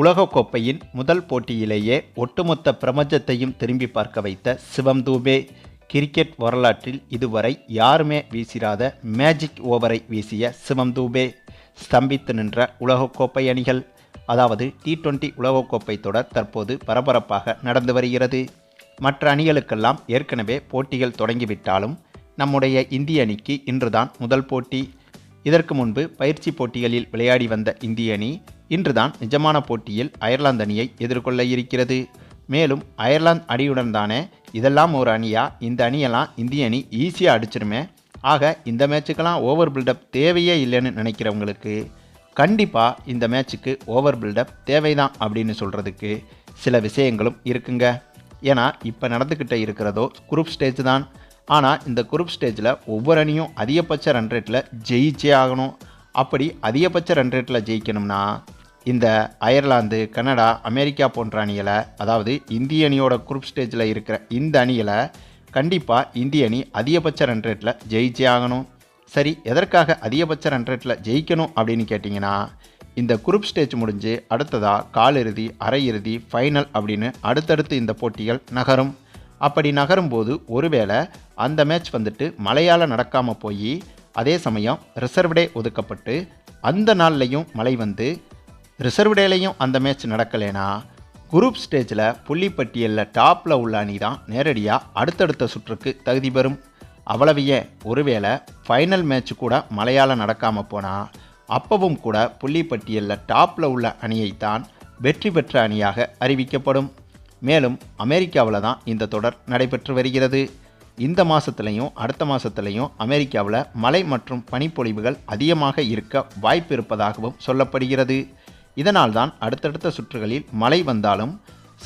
உலகக்கோப்பையின் முதல் போட்டியிலேயே ஒட்டுமொத்த பிரபஞ்சத்தையும் திரும்பி பார்க்க வைத்த சிவம் தூபே கிரிக்கெட் வரலாற்றில் இதுவரை யாருமே வீசிராத மேஜிக் ஓவரை வீசிய சிவம் தூபே ஸ்தம்பித்து நின்ற உலகக்கோப்பை அணிகள் அதாவது டி டுவெண்ட்டி உலகக்கோப்பை தொடர் தற்போது பரபரப்பாக நடந்து வருகிறது. மற்ற அணிகளுக்கெல்லாம் ஏற்கனவே போட்டிகள் தொடங்கிவிட்டாலும் நம்முடைய இந்திய அணிக்கு இன்றுதான் முதல் போட்டி. இதற்கு முன்பு பயிற்சி போட்டிகளில் விளையாடி வந்த இந்திய அணி இன்றுதான் நிஜமான போட்டியில் அயர்லாந்து அணியை எதிர்கொள்ள இருக்கிறது. மேலும் அயர்லாந்து அணியுடன் தானே இதெல்லாம் ஒரு அணியா? இந்த அணியெல்லாம் இந்திய அணி ஈஸியாக அடிச்சிருமே? ஆக இந்த மேட்சுக்கெல்லாம் ஓவர் பில்டப் தேவையே இல்லைன்னு நினைக்கிறவங்களுக்கு கண்டிப்பாக இந்த மேட்சுக்கு ஓவர் பில்டப் தேவைதான் அப்படின்னு சொல்கிறதுக்கு சில விஷயங்களும் இருக்குங்க. ஏன்னா இப்போ நடந்துக்கிட்ட இருக்கிறதோ குரூப் ஸ்டேஜ் தான். ஆனால் இந்த குரூப் ஸ்டேஜில் ஒவ்வொரு அணியும் அதிகபட்ச ரன் ரேட்டில் ஜெயிச்சே ஆகணும். அப்படி அதிகபட்ச ரன் ரேட்டில் ஜெயிக்கணும்னா இந்த அயர்லாந்து கனடா அமெரிக்கா போன்ற அணிகளை அதாவது இந்திய அணியோட குரூப் ஸ்டேஜில் இருக்கிற இந்த அணிகளை கண்டிப்பாக இந்திய அணி அதிகபட்ச ரன் ரேட்டில் ஜெயிச்சே ஆகணும். சரி எதற்காக அதிகபட்ச ரன் ரேட்டில் ஜெயிக்கணும் அப்படின்னு கேட்டிங்கன்னா இந்த குரூப் ஸ்டேஜ் முடிஞ்சு அடுத்ததாக காலிறுதி அரையிறுதி ஃபைனல் அப்படின்னு அடுத்தடுத்து இந்த போட்டிகள் நகரும். அப்படி நகரும்போது ஒருவேளை அந்த மேட்ச் வந்துட்டு மழையால் நடக்காமல் போய் அதே சமயம் ரிசர்வ் டே ஒதுக்கப்பட்டு அந்த நாள்லையும் மழை வந்து ரிசர்வ் டேலையும் அந்த மேட்ச் நடக்கலைனா குரூப் ஸ்டேஜில் புள்ளிப்பட்டியலில் டாப்பில் உள்ள அணி தான் நேரடியாக அடுத்தடுத்த சுற்றுக்கு தகுதி பெறும். அவ்வளவையே ஒருவேளை ஃபைனல் மேட்ச் கூட மலையாளம் நடக்காமல் போனால் அப்பவும் கூட புள்ளிப்பட்டியலில் டாப்பில் உள்ள அணியைத்தான் வெற்றி பெற்ற அணியாக அறிவிக்கப்படும். மேலும் அமெரிக்காவில் தான் இந்த தொடர் நடைபெற்று வருகிறது. இந்த மாதத்துலையும் அடுத்த மாதத்துலையும் அமெரிக்காவில் மழை மற்றும் பனிப்பொழிவுகள் அதிகமாக இருக்க வாய்ப்பு இருப்பதாகவும் சொல்லப்படுகிறது. இதனால் தான் அடுத்தடுத்த சுற்றுகளில் மழை வந்தாலும்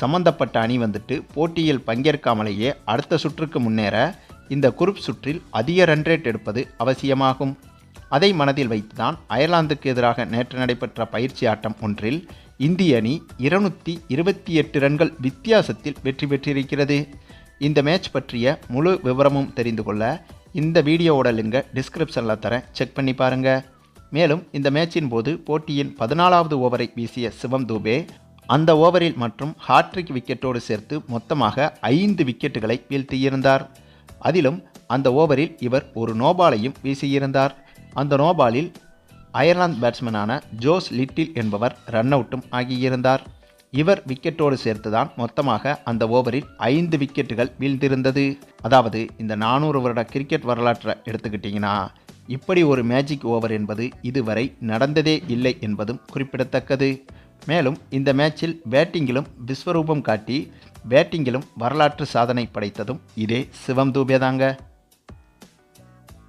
சம்பந்தப்பட்ட அணி வந்துட்டு போட்டியில் பங்கேற்காமலேயே அடுத்த சுற்றுக்கு முன்னேற இந்த குரூப் சுற்றில் அதிக ரன் ரேட் எடுப்பது அவசியமாகும். அதை மனதில் வைத்துதான் அயர்லாந்துக்கு எதிராக நேற்று நடைபெற்ற பயிற்சி ஆட்டம் ஒன்றில் இந்திய அணி இருநூற்றி இருபத்தி எட்டு ரன்கள் வித்தியாசத்தில் வெற்றி பெற்றிருக்கிறது. இந்த மேட்ச் பற்றிய முழு விவரமும் தெரிந்து கொள்ள இந்த வீடியோவோட லிங்கை டிஸ்கிரிப்ஷனில் தரேன். செக் பண்ணி பாருங்கள் மேலும் இந்த மேட்சின் போது போட்டியின் பதினாலாவது ஓவரை வீசிய சிவம் தூபே அந்த ஓவரில் மற்றும் ஹாட்ரிக் விக்கெட்டோடு சேர்த்து மொத்தமாக ஐந்து விக்கெட்டுகளை வீழ்த்தியிருந்தார். அதிலும் அந்த ஓவரில் இவர் ஒரு நோபாலையும் வீசியிருந்தார். அந்த நோபாலில் அயர்லாந்து பேட்ஸ்மேனான ஜோஸ் லிட்டில் என்பவர் ரன் அவுட்டும் ஆகியிருந்தார். இவர் விக்கெட்டோடு சேர்த்துதான் மொத்தமாக அந்த ஓவரில் ஐந்து விக்கெட்டுகள் வீழ்ந்திருந்தது. அதாவது இந்த நானூறு வருட கிரிக்கெட் வரலாற்றை எடுத்துக்கிட்டிங்கன்னா இப்படி ஒரு மேஜிக் ஓவர் என்பது இதுவரை நடந்ததே இல்லை என்பதும் குறிப்பிடத்தக்கது. மேலும் இந்த மேட்சில் பேட்டிங்கிலும் விஸ்வரூபம் காட்டி பேட்டிங்கிலும் வரலாற்று சாதனை படைத்ததும் இதே சிவம் தூபேதாங்க